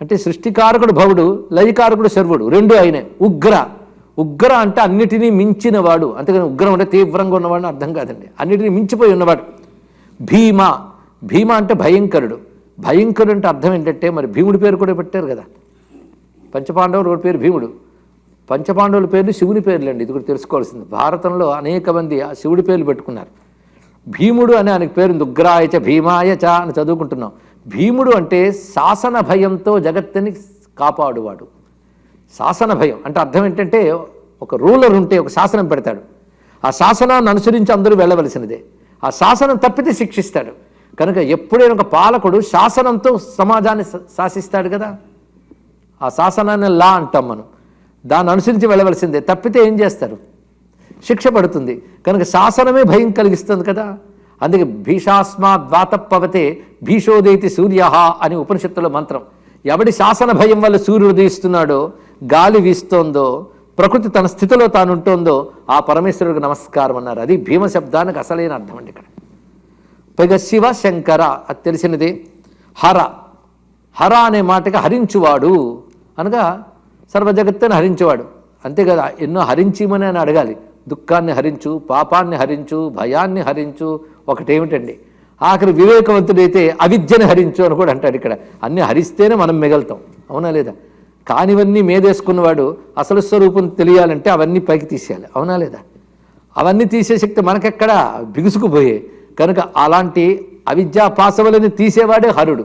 అంటే సృష్టికారకుడు భవుడు లయకారకుడు శర్వుడు రెండు ఆయనే ఉగ్ర. ఉగ్ర అంటే అన్నిటినీ మించినవాడు. అంతేకాని ఉగ్రం అంటే తీవ్రంగా ఉన్నవాడు అర్థం కాదండి. అన్నిటినీ మించిపోయి ఉన్నవాడు. భీమ. భీమ అంటే భయంకరుడు. భయంకరుడు అంటే అర్థం ఏంటంటే మరి భీముడి పేరు కూడా పెట్టారు కదా. పంచపాండవుడు పేరు? భీముడు. పంచపాండవుల పేర్లు శివుని పేర్లండి. ఇది కూడా తెలుసుకోవాల్సింది. భారతంలో అనేక మంది ఆ శివుడి పేర్లు పెట్టుకున్నారు. భీముడు అని ఆయనకు ఉగ్రాయ చ ఉగ్రాయచ భీమాయచ అని చదువుకుంటున్నాం. భీముడు అంటే శాసన భయంతో జగత్తుని కాపాడువాడు. శాసన భయం అంటే అర్థం ఏంటంటే ఒక రూలర్ ఉంటే ఒక శాసనం పెడతాడు. ఆ శాసనాన్ని అనుసరించి అందరూ వెళ్ళవలసినదే. ఆ శాసనం తప్పితే శిక్షిస్తాడు. కనుక ఎప్పుడైనా ఒక పాలకుడు శాసనంతో సమాజాన్ని శా- శాసిస్తాడు కదా? ఆ శాసనాన్ని లా అంటాం మనం. దాన్ని అనుసరించి వెళ్ళవలసిందే. తప్పితే ఏం చేస్తారు? శిక్ష పడుతుంది. కనుక శాసనమే భయం కలిగిస్తుంది కదా? అందుకే భీషాస్మా వాతప్పవతే భీషోదేతి సూర్య అని ఉపనిషత్తులో మంత్రం. ఎవడి శాసన భయం వల్ల సూర్యుడు ఉదయిస్తున్నాడో గాలి వీస్తోందో ప్రకృతి తన స్థితిలో తానుంటోందో ఆ పరమేశ్వరుడికి నమస్కారం అన్నారు. అది భీమ శబ్దానికి అసలైన అర్థం అండి ఇక్కడ. పైగా శివ శంకర అది తెలిసినది. హర. హర అనే మాటకి హరించువాడు. అనగా సర్వజగత్తుని హరించేవాడు. అంతే కదా ఎన్నో హరించిమని అని అడగాలి. దుఃఖాన్ని హరించు పాపాన్ని హరించు భయాన్ని హరించు ఒకటేమిటండి? ఆఖరి వివేకవంతుడైతే అవిద్యను హరించు అని కూడా అంటాడు ఇక్కడ. అన్ని హరిస్తేనే మనం మిగలుతాం. అవునా లేదా? కానివన్నీ మేదేసుకున్నవాడు అసలు స్వరూపం తెలియాలంటే అవన్నీ పైకి తీసేయాలి. అవునా లేదా? అవన్నీ తీసే శక్తి మనకెక్కడ? బిగుసుకుపోయే. కనుక అలాంటి అవిద్యా పాసవలని తీసేవాడే హరుడు.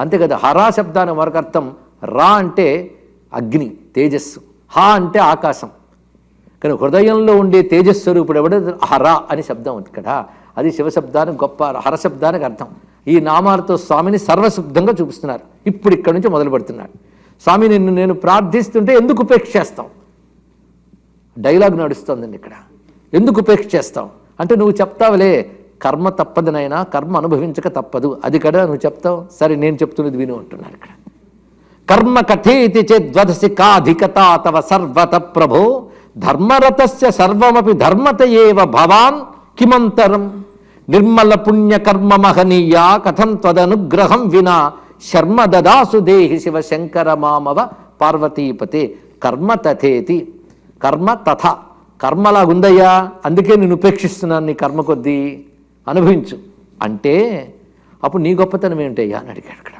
అంతే కదా? హరా శబ్దానికి మరొక అర్థం రా అంటే అగ్ని తేజస్సు. హా అంటే ఆకాశం. కానీ హృదయంలో ఉండే తేజస్వరూపుడు ఎవడ? హరా అని శబ్దం ఉంది ఇక్కడ. అది శివశబ్దానికి గొప్ప హరశబ్దానికి అర్థం. ఈ నామాలతో స్వామిని సర్వశుద్ధంగా చూపిస్తున్నారు. ఇప్పుడు ఇక్కడి నుంచి మొదలు పెడుతున్నాడు స్వామి నిన్ను నేను ప్రార్థిస్తుంటే ఎందుకు ఉపేక్ష చేస్తాం డైలాగ్ నడుస్తోందండి ఇక్కడ. ఎందుకు ఉపేక్ష చేస్తావు? అంటే నువ్వు చెప్తావులే కర్మ తప్పదునైనా కర్మ అనుభవించక తప్పదు. అది కదా నువ్వు చెప్తావు? సరే నేను చెప్తున్నది విను అంటున్నాను ఇక్కడ. కర్మ కఠేతి చేద్వదసి కాధికత తవ సర్వత ప్రభో ధర్మరతస్య సర్వమపి ధర్మత ఏవ భవాన్ కిమంతరం. నిర్మల పుణ్య కర్మ కథం త్వదనుగ్రహం వినా శర్మ దదాసు దేహి శివ శంకర మామవ పార్వతీపతే కర్మ తథేతి. కర్మ తథ. కర్మలాగుందయ్యా అందుకే నేను ఉపేక్షిస్తున్నాను నీ కర్మ కొద్దీ. అనుభవించు. అంటే అప్పుడు నీ గొప్పతనం ఏమిటయ్యా అని అడిగాడు అక్కడ.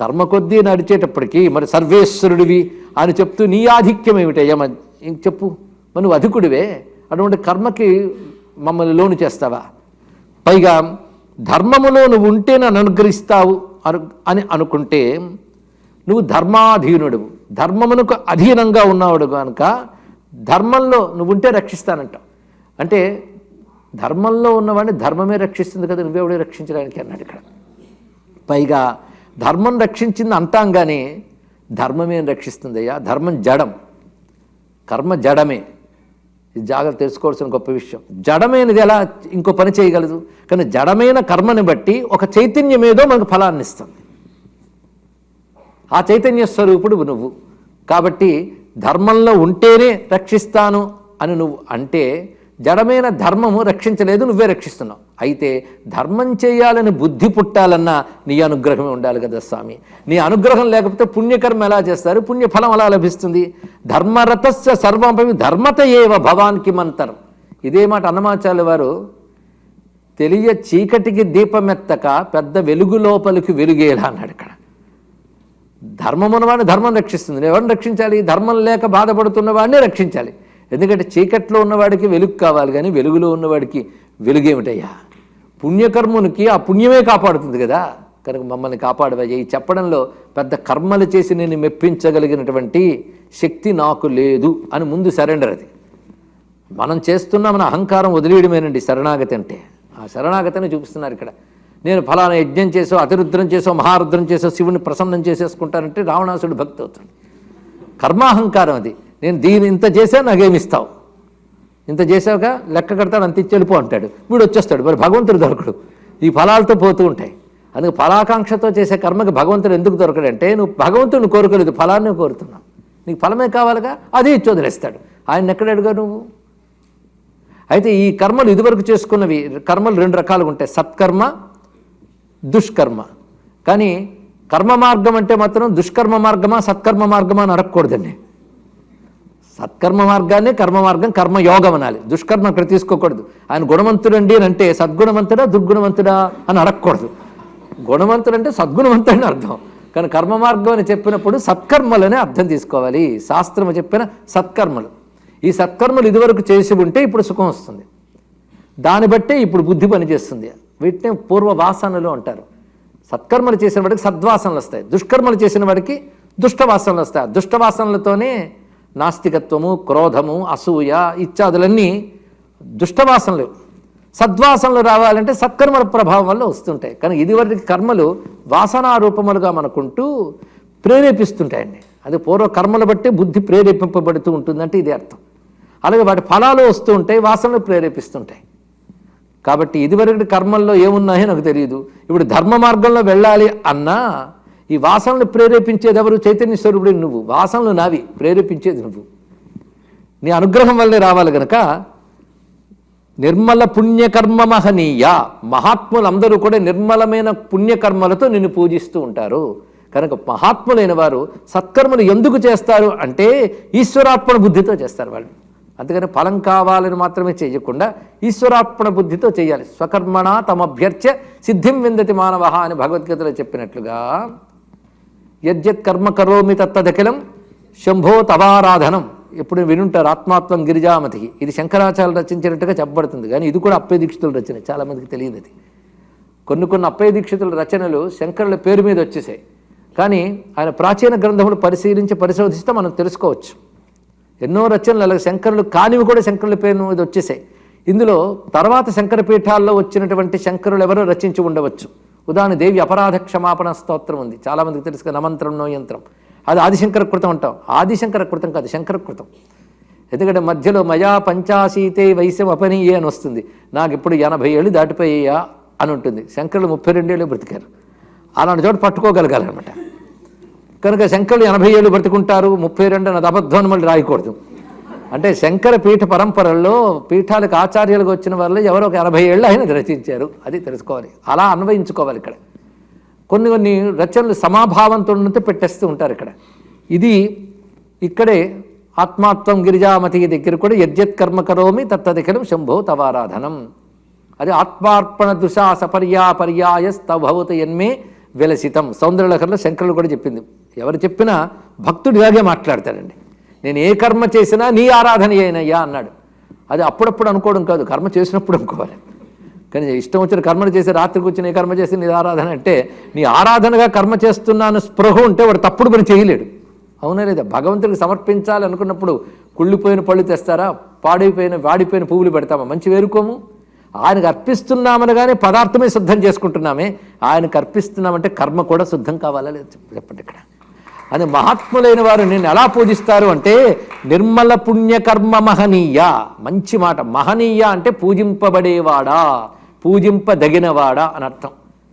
కర్మ కొద్దీ నడిచేటప్పటికీ మరి సర్వేశ్వరుడివి అని చెప్తూ నీ ఆధిక్యం ఏమిటయ్యా? మరి ఇంక చెప్పు. మరి నువ్వు అధికుడివే. అటువంటి కర్మకి మమ్మల్ని లోను చేస్తావా? పైగా ధర్మములో నువ్వు ఉంటే నన్ను అనుగ్రహిస్తావు అను అని అనుకుంటే నువ్వు ధర్మాధీనుడు. ధర్మమునకు అధీనంగా ఉన్నవాడు కనుక ధర్మంలో నువ్వు ఉంటే రక్షిస్తానంటావు అంటే ధర్మంలో ఉన్నవాడిని ధర్మమే రక్షిస్తుంది కదా నువ్వెవడే రక్షించడానికి అన్నాడు ఇక్కడ. పైగా ధర్మం రక్షించింది అంటాం కానీ ధర్మమేం రక్షిస్తుందయ్యా? ధర్మం జడం. కర్మ జడమే. ఇది జాగ్రత్త తెలుసుకోవాల్సిన గొప్ప విషయం. జడమైనది ఎలా ఇంకో పని చేయగలదు? కానీ జడమైన కర్మని బట్టి ఒక చైతన్యం ఏదో మనకు ఫలాన్ని ఇస్తుంది. ఆ చైతన్య స్వరూపుడు నువ్వు. కాబట్టి ధర్మంలో ఉంటేనే రక్షిస్తాను అని నువ్వు అంటే జడమైన ధర్మము రక్షించలేదు నువ్వే రక్షిస్తున్నావు. అయితే ధర్మం చేయాలని బుద్ధి పుట్టాలన్నా నీ అనుగ్రహమే ఉండాలి కదా స్వామి. నీ అనుగ్రహం లేకపోతే పుణ్యకర్మ ఎలా చేస్తారు? పుణ్యఫలం అలా లభిస్తుంది? ధర్మరతస్య సర్వంపై ధర్మత ఏవ భవానికి మంతరం. ఇదే మాట అన్నమాచార్య వారు తెలియ చీకటికి దీపమెత్తక పెద్ద వెలుగు లోపలికి వెలుగేలా అన్నాడు ఇక్కడ. ధర్మమున వాడిని ధర్మం రక్షిస్తుంది. ఎవరిని రక్షించాలి? ధర్మం లేక బాధపడుతున్న వాడిని రక్షించాలి. ఎందుకంటే చీకట్లో ఉన్నవాడికి వెలుగు కావాలి కానీ వెలుగులో ఉన్నవాడికి వెలుగేమిటయ్యా? పుణ్యకర్మునికి ఆ పుణ్యమే కాపాడుతుంది కదా. కనుక మమ్మల్ని కాపాడవయ్యా. ఈ చెప్పడంలో పెద్ద కర్మలు చేసి నేను మెప్పించగలిగినటువంటి శక్తి నాకు లేదు అని ముందు సరెండర్ అది. మనం చేస్తున్న మన అహంకారం వదిలేయడమేనండి శరణాగతి అంటే. ఆ శరణాగతిని చూపిస్తున్నారు ఇక్కడ. నేను ఫలానా యజ్ఞం చేసో అతిరుద్రం చేసో మహారుద్రం చేసో శివుని ప్రసన్నం చేసేసుకుంటానంటే రావణాసుడు భక్తి అవుతుంది కర్మాహంకారం అది. నేను దీని ఇంత చేసా నాకేమిస్తావు ఇంత చేసావుగా లెక్క కడతాడు అంత ఇచ్చి వెళ్ళిపో అంటాడు. వీడు వచ్చేస్తాడు. మరి భగవంతుడు దొరకడు. ఈ ఫలాలతో పోతూ ఉంటాయి. అందుకే ఫలాకాంక్షతో చేసే కర్మకి భగవంతుడు ఎందుకు దొరకడంటే నువ్వు భగవంతుడిని కోరుకోలేదు ఫలాన్ని కోరుతున్నావు. నీకు ఫలమే కావాలిగా? అది ఇచ్చి వదిలేస్తాడు. ఆయన ఎక్కడ అడుగా నువ్వు? అయితే ఈ కర్మలు ఇదివరకు చేసుకున్నవి కర్మలు రెండు రకాలుగా ఉంటాయి. సత్కర్మ దుష్కర్మ. కానీ కర్మ మార్గం అంటే మాత్రం దుష్కర్మ మార్గమా సత్కర్మ మార్గమా అని అడగకూడదండి. సత్కర్మ మార్గాన్ని కర్మ మార్గం కర్మయోగం అనాలి. దుష్కర్మ అక్కడ తీసుకోకూడదు. ఆయన గుణవంతుడండి అని అంటే సద్గుణవంతుడా దుర్గుణవంతుడా అని అడగకూడదు. గుణవంతుడు అంటే సద్గుణవంతుడని అని అర్థం. కానీ కర్మ మార్గం అని చెప్పినప్పుడు సత్కర్మలనే అర్థం తీసుకోవాలి. శాస్త్రము చెప్పిన సత్కర్మలు. ఈ సత్కర్మలు ఇదివరకు చేసి ఉంటే ఇప్పుడు సుఖం వస్తుంది. దాన్ని బట్టే ఇప్పుడు బుద్ధి పనిచేస్తుంది. వీటినే పూర్వ వాసనలు అంటారు. సత్కర్మలు చేసిన వాడికి సద్వాసనలు వస్తాయి. దుష్కర్మలు చేసిన వాడికి దుష్టవాసనలు వస్తాయి. దుష్టవాసనలతోనే నాస్తికత్వము క్రోధము అసూయ ఇత్యాదులన్నీ దుష్టవాసనలు సద్వాసనలు రావాలంటే సత్కర్మల ప్రభావం వల్ల వస్తుంటాయి. కానీ ఇదివరకు కర్మలు వాసనారూపములుగా మనకుంటూ ప్రేరేపిస్తుంటాయండి. అది పూర్వ కర్మలు బట్టి బుద్ధి ప్రేరేపింపబడుతూ ఉంటుందంటే ఇది అర్థం. అలాగే వాటి ఫలాలు వస్తూ ఉంటాయి వాసనలు ప్రేరేపిస్తుంటాయి. కాబట్టి ఇదివరకు కర్మల్లో ఏమున్నాయో నాకు తెలియదు ఇప్పుడు ధర్మ మార్గంలో వెళ్ళాలి అన్నా ఈ వాసనలు ప్రేరేపించేది ఎవరు? చైతన్య స్వరూపుడు నువ్వు. వాసనలు నావి. ప్రేరేపించేది నువ్వు. నీ అనుగ్రహం వల్లే రావాలి గనక నిర్మల పుణ్యకర్మ మహనీయ మహాత్ములందరూ కూడా నిర్మలమైన పుణ్యకర్మలతో నిన్ను పూజిస్తూ ఉంటారు. కనుక మహాత్ములైన వారు సత్కర్మలు ఎందుకు చేస్తారు అంటే ఈశ్వరార్పణ బుద్ధితో చేస్తారు వాళ్ళు. అందుకని ఫలం కావాలని మాత్రమే చేయకుండా ఈశ్వరార్పణ బుద్ధితో చేయాలి. స్వకర్మణ తమభ్యర్చ సిద్ధిం విందతి మానవ అని భగవద్గీతలో చెప్పినట్లుగా యద్యత్ కర్మ కరోమి తత్తదఖిలం శంభో తవారాధనం. ఎప్పుడు వినుంటారు ఆత్మాత్వం గిరిజామతి ఇది శంకరాచార్యులు రచించినట్టుగా చెప్పబడుతుంది. కానీ ఇది కూడా అప్పయ దీక్షితుల రచన చాలామందికి తెలియదు అది. కొన్ని కొన్ని అప్పయ దీక్షితుల రచనలు శంకరుల పేరు మీద వచ్చేసాయి. కానీ ఆయన ప్రాచీన గ్రంథములు పరిశీలించి పరిశోధిస్తే మనం తెలుసుకోవచ్చు. ఎన్నో రచనలు అలాగే శంకరులు కానివి కూడా శంకరుల పేరు మీద వచ్చేసాయి. ఇందులో తర్వాత శంకర పీఠాల్లో వచ్చినటువంటి శంకరులు ఎవరో రచించి ఉండవచ్చు. ఉదాహరణ దేవి అపరాధ క్షమాపణ స్తోత్రం ఉంది. చాలామందికి తెలుసు కదా, నమంత్రం నో యంత్రం. అది ఆదిశంకర కృతం అంటాం. ఆదిశంకర కృతం కాదు శంకర కృతం. ఎందుకంటే మధ్యలో మయా పంచాశీతే వైశ్యం అపనీయే అని వస్తుంది. నాకు ఇప్పుడు ఎనభై ఏళ్ళు దాటిపోయేయా అని ఉంటుంది. శంకరులు ముప్పై రెండేళ్ళు బ్రతికారు. అలాంటి చోట పట్టుకోగలగాలన్నమాట. కనుక శంకరులు ఎనభై ఏళ్ళు బ్రతుకుంటారు ముప్పై రెండు అన్నది అబద్ధం మళ్ళీ రాయకూడదు. అంటే శంకర పీఠ పరంపరల్లో పీఠాలకు ఆచార్యులకు వచ్చిన వాళ్ళు ఎవరో ఒక ఎనభై ఏళ్ళు ఆయన రచించారు. అది తెలుసుకోవాలి. అలా అన్వయించుకోవాలి ఇక్కడ. కొన్ని కొన్ని రచనలు సమాభావంతో పెట్టేస్తూ ఉంటారు ఇక్కడ. ఇది ఇక్కడే ఆత్మాత్వం గిరిజామతి దగ్గర కూడా యజ్జత్ కర్మ కరోమి తత్తదికరం శంభో తవారాధనం అది ఆత్మార్పణ దుషా సపర్యాపర్యాయ స్తభవత ఎన్మే విలసితం. సౌందర్యలహరిలో శంకరులు కూడా చెప్పింది. ఎవరు చెప్పినా భక్తుడు ఇలాగే మాట్లాడతాడండి నేను ఏ కర్మ చేసినా నీ ఆరాధన అయినయ్యా అన్నాడు. అది అప్పుడప్పుడు అనుకోవడం కాదు కర్మ చేసినప్పుడు అనుకోవాలి. కానీ ఇష్టం వచ్చిన కర్మను చేసి రాత్రికి వచ్చిన ఏ కర్మ చేసి నీ ఆరాధన అంటే నీ ఆరాధనగా కర్మ చేస్తున్నాను స్పృహ ఉంటే వాడు తప్పుడు పని చేయలేడు. అవునా లేదా? భగవంతుడికి సమర్పించాలి అనుకున్నప్పుడు కుళ్ళిపోయిన పళ్ళు తెస్తారా? పాడైపోయిన వాడిపోయిన పువ్వులు పెడతామా? మంచి వేరుకోము? ఆయనకు అర్పిస్తున్నామనగానే పదార్థమే శుద్ధం చేసుకుంటున్నామే. ఆయనకు అర్పిస్తున్నామంటే కర్మ కూడా శుద్ధం కావాలా? లేదు చెప్పండి ఇక్కడ. అని మహాత్ములైన వారు నేను ఎలా పూజిస్తారు అంటే నిర్మల పుణ్యకర్మ మహనీయ. మంచి మాట. మహనీయ అంటే పూజింపబడేవాడా? పూజింపదగినవాడా? అని అర్థం.